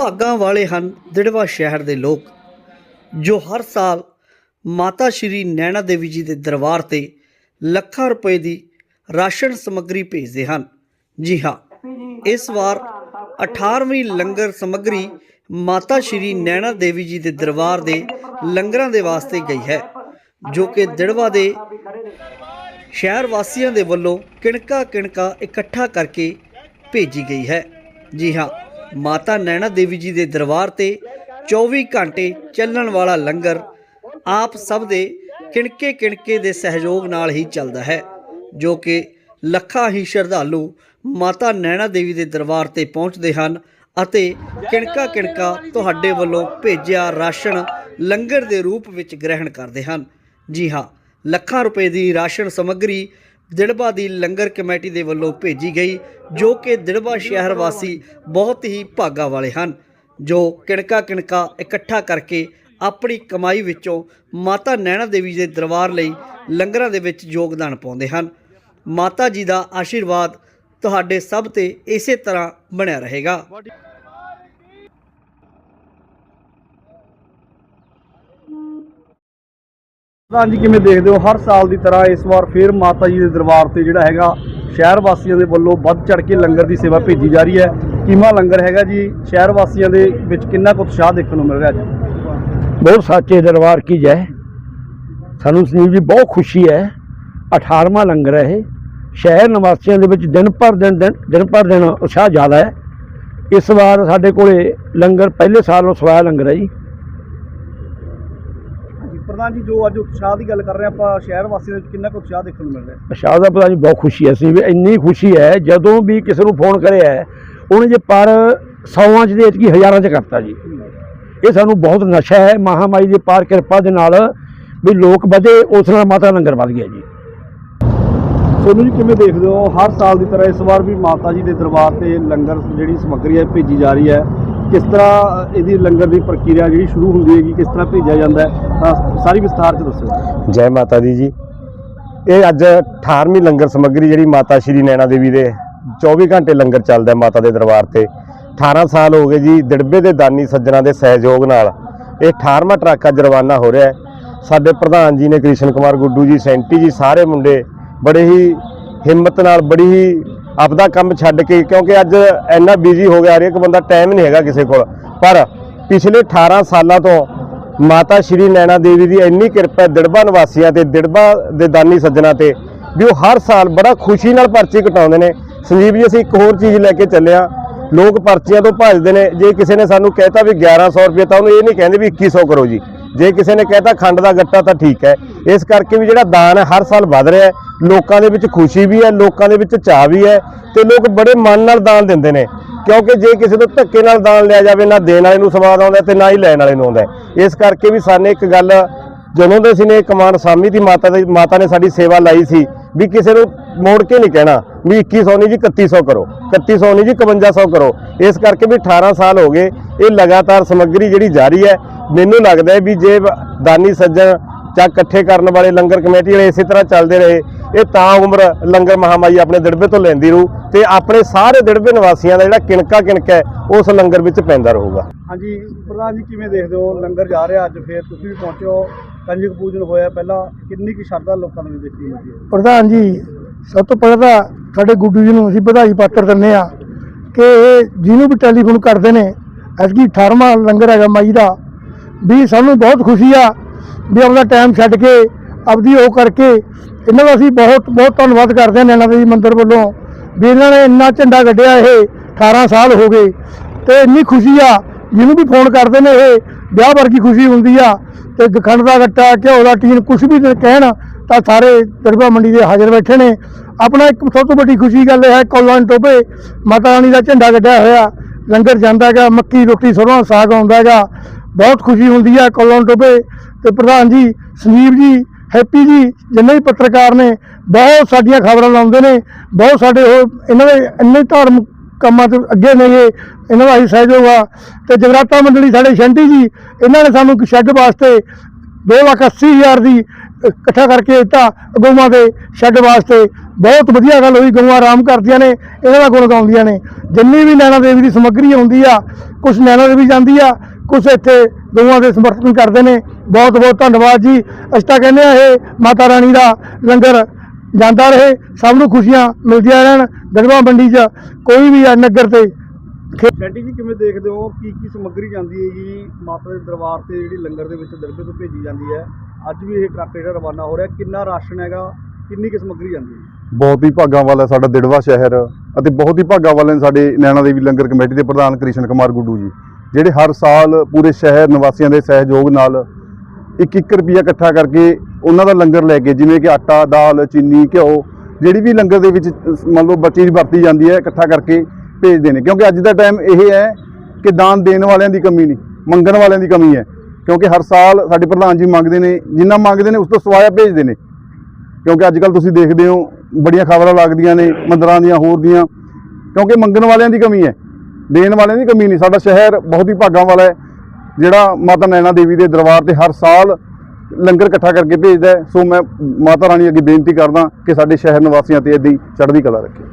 ਭਾਗਾਂ ਵਾਲੇ ਹਨ ਦਿੜਵਾ ਸ਼ਹਿਰ ਦੇ ਲੋਕ, ਜੋ ਹਰ ਸਾਲ ਮਾਤਾ ਸ਼੍ਰੀ ਨੈਣਾ ਦੇਵੀ ਜੀ ਦੇ ਦਰਬਾਰ ਤੇ ਲੱਖਾਂ ਰੁਪਏ ਦੀ ਰਾਸ਼ਨ ਸਮੱਗਰੀ ਭੇਜਦੇ ਹਨ। ਜੀ ਹਾਂ, ਇਸ ਵਾਰ 18ਵੀਂ ਲੰਗਰ ਸਮੱਗਰੀ ਮਾਤਾ ਸ਼੍ਰੀ ਨੈਣਾ ਦੇਵੀ ਜੀ ਦੇ ਦਰਬਾਰ ਦੇ ਲੰਗਰਾਂ ਦੇ ਵਾਸਤੇ ਗਈ ਹੈ, ਜੋ ਕਿ ਦਿੜਵਾ ਦੇ ਸ਼ਹਿਰ ਵਾਸੀਆਂ ਦੇ ਵੱਲੋਂ ਕਿਣਕਾ ਕਿਣਕਾ ਇਕੱਠਾ ਕਰਕੇ ਭੇਜੀ ਗਈ ਹੈ। ਜੀ ਹਾਂ ਮਾਤਾ ਨੈਣਾ ਦੇਵੀ ਜੀ ਦੇ ਦਰਬਾਰ ਤੇ 24 ਘੰਟੇ ਚੱਲਣ ਵਾਲਾ ਲੰਗਰ ਆਪ ਸਭ ਦੇ ਕਿਣਕੇ ਕਿਣਕੇ ਦੇ ਸਹਿਯੋਗ ਨਾਲ ਹੀ ਚੱਲਦਾ ਹੈ, ਜੋ ਕਿ ਲੱਖਾਂ ਹੀ ਸ਼ਰਧਾਲੂ ਮਾਤਾ ਨੈਣਾ ਦੇਵੀ ਦੇ ਦਰਬਾਰ ਤੇ ਪਹੁੰਚਦੇ ਹਨ ਅਤੇ ਕਿਣਕਾ ਕਿਣਕਾ ਤੁਹਾਡੇ ਵੱਲੋਂ ਭੇਜਿਆ ਰਾਸ਼ਨ ਲੰਗਰ ਦੇ ਰੂਪ ਵਿੱਚ ਗ੍ਰਹਿਣ ਕਰਦੇ ਹਨ। ਜੀ ਹਾਂ, ਲੱਖਾਂ ਰੁਪਏ ਦੀ ਰਾਸ਼ਨ ਸਮੱਗਰੀ ਦਿੜਬਾ ਦੀ ਲੰਗਰ ਕਮੇਟੀ ਦੇ ਵੱਲੋਂ ਭੇਜੀ ਗਈ, ਜੋ ਕਿ ਦਿੜਬਾ ਸ਼ਹਿਰ ਵਾਸੀ ਬਹੁਤ ਹੀ ਭਾਗਾ ਵਾਲੇ ਹਨ, ਜੋ ਕਿਣਕਾ ਕਿਣਕਾ ਇਕੱਠਾ ਕਰਕੇ ਆਪਣੀ ਕਮਾਈ ਵਿੱਚੋਂ ਮਾਤਾ ਨੈਣਾ ਦੇਵੀ ਦੇ ਦਰਬਾਰ ਲਈ ਲੰਗਰਾਂ ਦੇ ਵਿੱਚ ਯੋਗਦਾਨ ਪਾਉਂਦੇ ਹਨ। ਮਾਤਾ ਜੀ ਦਾ ਆਸ਼ੀਰਵਾਦ ਤੁਹਾਡੇ ਸਭ ਤੇ ਇਸੇ ਤਰ੍ਹਾਂ ਬਣਿਆ ਰਹੇਗਾ। ਹਾਂਜੀ ਕਿਵੇਂ ਦੇਖਦੇ ਹੋ? ਹਰ ਸਾਲ ਦੀ ਤਰ੍ਹਾਂ ਇਸ ਵਾਰ ਫੇਰ ਮਾਤਾ ਜੀ ਦੇ ਦਰਬਾਰ ਤੇ ਜਿਹੜਾ ਹੈਗਾ, ਸ਼ਹਿਰ ਵਾਸੀਆਂ ਦੇ ਵੱਲੋਂ ਵੱਧ ਚੜ ਕੇ ਲੰਗਰ ਦੀ ਸੇਵਾ ਭੇਜੀ ਜਾ ਰਹੀ ਹੈ। ਕੀਮਾ ਲੰਗਰ ਹੈਗਾ ਜੀ? ਸ਼ਹਿਰ ਵਾਸੀਆਂ ਦੇ ਵਿੱਚ ਕਿੰਨਾ ਕੁ ਉਤਸ਼ਾਹ ਦੇਖਣ ਨੂੰ ਮਿਲ ਰਿਹਾ ਅੱਜ ਬਹੁਤ ਸੱਚੇ ਦਰਬਾਰ ਕੀ ਜੈ। ਸਾਨੂੰ ਸੁਨੀਲ ਜੀ ਬਹੁਤ ਖੁਸ਼ੀ ਹੈ। 18ਵਾਂ ਲੰਗਰ ਹੈ ਇਹ। ਸ਼ਹਿਰ ਨਿਵਾਸੀਆਂ ਦੇ ਵਿੱਚ ਦਿਨ ਭਰ ਦਿਨ ਦਿਨ ਦਿਨ ਭਰ ਦਿਨ ਉਤਸ਼ਾਹ ਜ਼ਿਆਦਾ ਹੈ। ਇਸ ਵਾਰ ਸਾਡੇ ਕੋਲੇ ਲੰਗਰ ਪਹਿਲੇ ਸਾਲ ਨੂੰ ਸਵਾਇਆ ਲੰਗਰ ਹੈ ਜੀ। ਪ੍ਰਧਾਨ ਜੀ ਜੋ ਅੱਜ ਉਤਸ਼ਾਹ ਦੀ ਗੱਲ ਕਰ ਰਹੇ ਆਪਾਂ ਸ਼ਹਿਰ ਵਾਸੀਆਂ ਦੇ ਵਿੱਚ ਕਿੰਨਾ ਕੁ ਉਤਸ਼ਾਹ ਦੇਖਣ ਨੂੰ ਮਿਲ ਰਿਹਾ ਉਤਸ਼ਾਹ ਦਾ ਪਤਾ ਨਹੀਂ ਬਹੁਤ ਖੁਸ਼ੀ ਹੈ ਅਸੀਂ ਵੀ ਇੰਨੀ ਖੁਸ਼ੀ ਹੈ ਜਦੋਂ ਵੀ ਕਿਸੇ ਨੂੰ ਫੋਨ ਕਰਿਆ ਉਹਨੇ ਜੇ ਪਰ ਸੌਆਂ ਚ ਦੇ ਕੀ ਹਜ਼ਾਰਾਂ ਚ ਕਰਤਾ ਜੀ। ਇਹ ਸਾਨੂੰ ਬਹੁਤ ਨਸ਼ਾ ਹੈ ਮਹਾਮਾਈ ਦੀ ਪਾਰ ਕਿਰਪਾ ਦੇ ਨਾਲ ਵੀ ਲੋਕ ਵਧੇ ਉਸ ਨਾਲ ਮਾਤਾ ਲੰਗਰ ਵੱਧ ਗਿਆ ਜੀ। ਸੋਨੂੰ ਜੀ ਕਿਵੇਂ ਦੇਖਦੇ ਹੋ? ਹਰ ਸਾਲ ਦੀ ਤਰ੍ਹਾਂ ਇਸ ਵਾਰ ਵੀ ਮਾਤਾ ਜੀ ਦੇ ਦਰਬਾਰ ਤੇ ਲੰਗਰ ਜਿਹੜੀ ਸਮੱਗਰੀ ਹੈ ਭੇਜੀ ਜਾ ਰਹੀ ਹੈ। ਕਿਸ ਤਰ੍ਹਾਂ ਇਹਦੀ ਲੰਗਰ ਦੀ ਪ੍ਰਕਿਰਿਆ ਜਿਹੜੀ ਸ਼ੁਰੂ ਹੁੰਦੀ ਹੈਗੀ, ਕਿਸ ਤਰ੍ਹਾਂ ਭੇਜਿਆ ਜਾਂਦਾ ਹੈ, ਤਾਂ ਸਾਰੀ ਵਿਸਥਾਰ ਚ ਦੱਸੋ ਜੈ ਮਾਤਾ ਦੀ ਜੀ। ਇਹ ਅੱਜ 18ਵੀਂ ਲੰਗਰ ਸਮੱਗਰੀ ਜਿਹੜੀ ਮਾਤਾ ਸ਼੍ਰੀ ਨੈਣਾ ਦੇਵੀ ਦੇ 24 ਘੰਟੇ ਲੰਗਰ ਚੱਲਦਾ ਮਾਤਾ ਦੇ ਦਰਬਾਰ ਤੇ। 18 ਸਾਲ ਹੋ ਗਏ ਜੀ, ਦਿੜਬੇ ਦੇ ਦਾਨੀ ਸੱਜਣਾ ਦੇ ਸਹਿਯੋਗ ਨਾਲ। ਇਹ 18ਵਾਂ ਟਰੱਕ ਅੱਜ ਰਵਾਨਾ ਹੋ ਰਿਹਾ ਹੈ। ਸਾਡੇ ਪ੍ਰਧਾਨ ਜੀ ਨੇ ਕ੍ਰਿਸ਼ਨ ਕੁਮਾਰ ਗੁੱਡੂ ਜੀ, ਸੈਂਟੀ ਜੀ, ਸਾਰੇ ਮੁੰਡੇ ਬੜੇ ਹੀ ਹਿੰਮਤ ਨਾਲ, ਬੜੀ ਹੀ ਆਪਦਾ ਕੰਮ ਛੱਡ ਕੇ, ਕਿਉਂਕਿ ਅੱਜ ਇੰਨਾ ਬਿਜ਼ੀ ਹੋ ਗਿਆ ਹਰ ਇੱਕ ਬੰਦਾ ਟਾਈਮ ਨਹੀਂ ਹੈਗਾ ਕਿਸੇ ਕੋਲ। ਪਰ ਪਿਛਲੇ 18 ਸਾਲਾਂ ਤੋਂ ਮਾਤਾ ਸ਼੍ਰੀ ਨੈਣਾ ਦੇਵੀ ਦੀ ਇੰਨੀ ਕਿਰਪਾ ਦਿੜਬਾ ਨਿਵਾਸੀਆਂ ਤੇ, ਦਿੜਬਾ ਦੇ ਦਾਨੀ ਸੱਜਣਾ ਤੇ, ਵੀ ਉਹ ਹਰ ਸਾਲ ਬੜਾ ਖੁਸ਼ੀ ਨਾਲ ਪਰਚੀ ਕਟਾਉਂਦੇ ਨੇ। ਸੰਜੀਵ ਜੀ, ਅਸੀਂ ਇੱਕ ਹੋਰ ਚੀਜ਼ ਲੈ ਕੇ ਚੱਲਿਆ ਲੋਕ ਪਰਚੀਆਂ ਤੋਂ ਭੱਜਦੇ ਨੇ। ਜੇ ਕਿਸੇ ਨੇ ਸਾਨੂੰ ਕਹਿਤਾ ਵੀ 1100 ਰੁਪਏ, ਤਾਂ ਉਹਨੂੰ ਇਹ ਨਹੀਂ ਕਹਿੰਦੇ ਵੀ 2100 ਕਰੋ ਜੀ। ਜੇ ਕਿਸੇ ਨੇ ਕਹਿਤਾ ਖੰਡ ਦਾ ਗੱਟਾ ਤਾਂ ਠੀਕ ਹੈ। ਇਸ ਕਰਕੇ ਵੀ ਜਿਹੜਾ ਦਾਨ ਹੈ, ਹਰ ਸਾਲ ਵਧ ਰਿਹਾ ਹੈ। ਲੋਕਾਂ ਦੇ ਵਿੱਚ ਖੁਸ਼ੀ ਵੀ ਹੈ, ਲੋਕਾਂ ਦੇ ਵਿੱਚ ਚਾਹ ਵੀ ਹੈ ਤੇ ਲੋਕ ਬੜੇ ਮਨ ਨਾਲ ਦਾਨ ਦਿੰਦੇ ਨੇ। ਕਿਉਂਕਿ ਜੇ ਕਿਸੇ ਤੋਂ ਧੱਕੇ ਨਾਲ ਦਾਨ ਲਿਆ ਜਾਵੇ, ਨਾ ਦੇਣ ਵਾਲੇ ਨੂੰ ਸਵਾਦ ਆਉਂਦਾ ਤੇ ਨਾ ਹੀ ਲੈਣ ਵਾਲੇ ਨੂੰ ਆਉਂਦਾ ਇਸ ਕਰਕੇ ਵੀ ਸਾਨੇ ਇੱਕ ਗੱਲ ਜਦੋਂ ਦੇ ਅਸੀਂ ਨੇ ਕਮਾਨ ਸਾਮੀ ਦੀ ਮਾਤਾ ਦੀ ਮਾਤਾ ਨੇ ਸਾਡੀ ਸੇਵਾ ਲਾਈ ਸੀ। ਵੀ ਕਿਸੇ ਨੂੰ ਮੋੜ ਕੇ ਨਹੀਂ ਕਹਿਣਾ ਵੀ 2100 ਨਹੀਂ ਜੀ 3100 ਕਰੋ। 3100 ਨਹੀਂ ਜੀ 5100 ਕਰੋ। ਇਸ ਕਰਕੇ ਵੀ 18 ਸਾਲ ਹੋ ਗਏ, ਇਹ ਲਗਾਤਾਰ ਸਮੱਗਰੀ ਜਿਹੜੀ ਜਾਰੀ ਹੈ, ਮੈਨੂੰ ਲੱਗਦਾ ਹੈ ਵੀ ਜੇ ਦਾਨੀ ਸੱਜਣ ਜਾਂ ਇਕੱਠੇ ਕਰਨ ਵਾਲੇ ਲੰਗਰ ਕਮੇਟੀ ਵਾਲੇ ਇਸੇ ਤਰ੍ਹਾਂ ਚੱਲਦੇ ਰਹੇ, ਇਹ ਤਾਂ ਉਮਰ ਲੰਗਰ ਮਹਾਮਾਈ ਆਪਣੇ ਦਿੜਬੇ ਤੋਂ ਲੈਂਦੀ ਰਹੂ ਤੇ ਆਪਣੇ ਸਾਰੇ ਦਿੜਬੇ ਨਿਵਾਸੀਆਂ ਦਾ ਜਿਹੜਾ ਕਿਣਕਾ ਕਿਣਕਾ ਹੈ, ਉਸ ਲੰਗਰ ਵਿੱਚ ਪੈਂਦਾ ਰਹੂਗਾ। ਹਾਂਜੀ, ਪ੍ਰਧਾਨ ਜੀ, ਕਿਵੇਂ ਦੇਖਦੇ ਹੋ? ਲੰਗਰ ਜਾ ਰਿਹਾ ਅੱਜ, ਫੇਰ ਤੁਸੀਂ ਵੀ ਪਹੁੰਚੋ। ਕੰਜਕ ਪੂਜਨ ਹੋਇਆ ਪਹਿਲਾਂ, ਕਿੰਨੀ ਕੁ ਸ਼ਰਧਾ ਲੋਕਾਂ ਦੇ ਦੇਖੀ ਮਿਲਦੀ ਹੈ? ਪ੍ਰਧਾਨ ਜੀ, ਸਭ ਤੋਂ ਪਹਿਲਾਂ ਤਾਂ ਸਾਡੇ ਗੁੱਡੂ ਜੀ ਨੂੰ ਅਸੀਂ ਵਧਾਈ ਪਾਤਰ ਦਿੰਦੇ ਆ ਕਿ ਇਹ ਜਿਹਨੂੰ ਵੀ ਟੈਲੀਫੋਨ ਕਰਦੇ ਨੇ, ਐਤਕੀ 18ਵਾਂ ਲੰਗਰ ਹੈਗਾ ਮਾਈ ਦਾ, ਵੀ ਸਾਨੂੰ ਬਹੁਤ ਖੁਸ਼ੀ ਆ ਵੀ ਆਪਣਾ ਟਾਈਮ ਛੱਡ ਕੇ ਆਪਦੀ ਉਹ ਕਰਕੇ ਇਹਨਾਂ ਦਾ ਅਸੀਂ ਬਹੁਤ ਬਹੁਤ ਧੰਨਵਾਦ ਕਰਦੇ ਹਾਂ ਨੈਣਾ ਦੇਵੀ ਮੰਦਿਰ ਵੱਲੋਂ, ਵੀ ਇਹਨਾਂ ਨੇ ਇੰਨਾ ਝੰਡਾ ਕੱਢਿਆ ਇਹ 18 ਸਾਲ ਹੋ ਗਏ ਤੇ ਇੰਨੀ ਖੁਸ਼ੀ ਆ, ਜਿਹਨੂੰ ਵੀ ਫੋਨ ਕਰਦੇ ਨੇ ਇਹ ਵਿਆਹ ਵਰਗੀ ਖੁਸ਼ੀ ਹੁੰਦੀ ਆ ਤੇ ਗਖੰਡ ਦਾ ਗੱਟਾ, ਘਿਓ ਦਾ ਟੀਨ ਕੁਝ ਵੀ ਤੇ ਕਹਿਣ ਤਾਂ ਸਾਰੇ ਦਰਬਾਰ ਮੰਡੀ ਦੇ ਹਾਜ਼ਰ ਬੈਠੇ ਨੇ। ਆਪਣਾ ਇੱਕ ਸਭ ਤੋਂ ਵੱਡੀ ਖੁਸ਼ੀ ਗੱਲ ਇਹ ਹੈ, ਕੌਲਾਂ ਟੋਪੇ ਮਾਤਾ ਰਾਣੀ ਦਾ ਝੰਡਾ ਕੱਢਿਆ ਹੋਇਆ, ਲੰਗਰ ਜਾਂਦਾ ਹੈਗਾ, ਮੱਕੀ ਰੋਟੀ ਸਰੋਂ ਸਾਗ ਆਉਂਦਾ ਹੈਗਾ। ਬਹੁਤ ਖੁਸ਼ੀ ਹੁੰਦੀ ਆ ਕੌਲਾਂ ਟੋਪੇ ਤੇ ਪ੍ਰਧਾਨ ਜੀ, ਸੰਜੀਵ ਜੀ, ਹੈਪੀ ਜੀ, ਜਿੰਨੇ ਵੀ ਪੱਤਰਕਾਰ ਨੇ, ਬਹੁਤ ਸਾਡੀਆਂ ਖਬਰਾਂ ਲਾਉਂਦੇ ਨੇ, ਬਹੁਤ ਸਾਡੇ ਉਹ, ਇਹਨਾਂ ਦੇ ਇੰਨੇ ਧਾਰਮਿਕ ਕੰਮਾਂ ਤੋਂ ਅੱਗੇ ਨੇ ਇਹਨਾਂ ਦਾ ਹੀ ਸਹਿਯੋਗ ਆ। ਤੇ ਜਗਰਾਤਾ ਮੰਡਲੀ ਸਾਡੇ ਸ਼ੰਟੀ ਜੀ, ਇਹਨਾਂ ਨੇ ਸਾਨੂੰ ਇੱਕ ਸ਼ੈੱਡ ਵਾਸਤੇ ਦੋ ਲੱਖ ਅੱਸੀ ਹਜ਼ਾਰ ਦੀ ਇਕੱਠਾ ਕਰਕੇ ਦਿੱਤਾ ਗਊਆਂ ਦੇ ਸ਼ੈੱਡ ਵਾਸਤੇ। ਬਹੁਤ ਵਧੀਆ ਗੱਲ ਹੋਈ, ਗਊਆਂ ਆਰਾਮ ਕਰਦੀਆਂ ਨੇ, ਇਹਨਾਂ ਦਾ ਗੁਣ ਗਾਉਂਦੀਆਂ ਨੇ। ਜਿੰਨੀ ਵੀ ਨੈਣਾ ਦੇਵੀ ਦੀ ਸਮੱਗਰੀ ਆਉਂਦੀ ਆ ਕੁਝ ਨੈਣਾ ਦੇਵੀ ਜਾਂਦੀ ਆ ਕੁਝ ਇੱਥੇ ਗਊਆਂ ਦੇ ਸਮਰਥਨ ਕਰਦੇ ਨੇ। ਬਹੁਤ ਬਹੁਤ ਧੰਨਵਾਦ ਜੀ। ਅਸੀਂ ਤਾਂ ਕਹਿੰਦੇ ਆ, ਇਹ ਮਾਤਾ ਰਾਣੀ ਦਾ ਲੰਗਰ ਜਾਂਦਾ ਰਹੇ ਸਭ ਨੂੰ ਖੁਸ਼ੀਆਂ ਮਿਲਦੀਆਂ ਰਹਿਣ ਦੜਵਾ ਮੰਡੀ 'ਚ ਕੋਈ ਵੀ ਆ ਨਗਰ ਤੇ। ਡੈਡੀ ਜੀ ਕਿਵੇਂ ਦੇਖਦੇ ਹੋ? ਕੀ ਕੀ ਸਮੱਗਰੀ ਜਾਂਦੀ ਹੈਗੀ ਮਾਤਾ ਦੇ ਦਰਬਾਰ ਤੇ ਜਿਹੜੀ ਲੰਗਰ ਦੇ ਵਿੱਚ ਦਰਬੇ ਤੋਂ ਭੇਜੀ ਜਾਂਦੀ ਹੈ। ਅੱਜ ਵੀ ਇਹ ਟਰੱਕ ਜਿਹੜਾ ਰਵਾਨਾ ਹੋ ਰਿਹਾ ਕਿੰਨਾ ਰਾਸ਼ਨ ਹੈਗਾ? ਕਿੰਨੀ ਕਿ ਸਮੱਗਰੀ ਜਾਂਦੀ ਹੈ? ਬਹੁਤ ਹੀ ਭਾਗਾਂ ਵਾਲਾ ਸਾਡਾ ਦਿੜਵਾ ਸ਼ਹਿਰ ਅਤੇ ਬਹੁਤ ਹੀ ਭਾਗਾਂ ਵਾਲੇ ਨੇ ਸਾਡੇ ਨੈਣਾ ਦੇਵੀ ਲੰਗਰ ਕਮੇਟੀ ਦੇ ਪ੍ਰਧਾਨ ਕ੍ਰਿਸ਼ਨ ਕੁਮਾਰ ਗੁੱਡੂ ਜੀ ਜਿਹੜੇ ਹਰ ਸਾਲ ਪੂਰੇ ਸ਼ਹਿਰ ਨਿਵਾਸੀਆਂ ਦੇ ਸਹਿਯੋਗ ਨਾਲ ਇੱਕ ਇੱਕ ਰੁਪਿਆ ਇਕੱਠਾ ਕਰਕੇ ਉਹਨਾਂ ਦਾ ਲੰਗਰ ਲੈ ਕੇ ਜਿਵੇਂ ਕਿ ਆਟਾ ਦਾਲ ਚੀਨੀ ਘਿਓ ਜਿਹੜੀ ਵੀ ਲੰਗਰ ਦੇ ਵਿੱਚ ਅ, ਮੰਨ ਲਓ ਬੱਚੀ ਦੀ ਵਰਤੀ ਜਾਂਦੀ ਹੈ ਇਕੱਠਾ ਕਰਕੇ ਭੇਜਦੇ ਨੇ। ਕਿਉਂਕਿ ਅੱਜ ਦਾ ਟਾਈਮ ਇਹ ਹੈ ਕਿ ਦਾਨ ਦੇਣ ਵਾਲਿਆਂ ਦੀ ਕਮੀ ਨਹੀਂ ਮੰਗਣ ਵਾਲਿਆਂ ਦੀ ਕਮੀ ਹੈ। ਕਿਉਂਕਿ ਹਰ ਸਾਲ ਸਾਡੇ ਪ੍ਰਧਾਨ ਜੀ ਮੰਗਦੇ ਨੇ ਜਿੰਨਾ ਮੰਗਦੇ ਨੇ ਉਸ ਤੋਂ ਸਵਾਇਆ ਭੇਜਦੇ ਨੇ। ਕਿਉਂਕਿ ਅੱਜ ਕੱਲ ਤੁਸੀਂ ਦੇਖਦੇ ਹੋ ਬੜੀਆਂ ਖਬਰਾਂ ਲੱਗਦੀਆਂ ਨੇ ਮੰਦਰਾਂ ਦੀਆਂ ਹੋਰ ਦੀਆਂ। ਕਿਉਂਕਿ ਮੰਗਣ ਵਾਲਿਆਂ ਦੀ ਕਮੀ ਹੈ। ਦੇਣ ਵਾਲਿਆਂ ਦੀ ਕਮੀ ਨਹੀਂ ਸਾਡਾ ਸ਼ਹਿਰ ਬਹੁਤ ਹੀ ਭਾਗਾਂ ਵਾਲਾ ਹੈ। ਜਿਹੜਾ ਮਾਤਾ ਨੈਣਾ ਦੇਵੀ ਦੇ ਦਰਬਾਰ ਤੇ ਹਰ ਸਾਲ ਲੰਗਰ ਇਕੱਠਾ ਕਰਕੇ ਭੇਜਦਾ ਸੋ ਮੈਂ ਮਾਤਾ ਰਾਣੀ ਅੱਗੇ ਬੇਨਤੀ ਕਰਦਾ ਕਿ ਸਾਡੇ ਸ਼ਹਿਰ ਨਿਵਾਸੀਆਂ ਤੇ ਇਦਾਂ ਹੀ ਚੜ੍ਹਦੀ ਕਲਾ ਰੱਖੇ।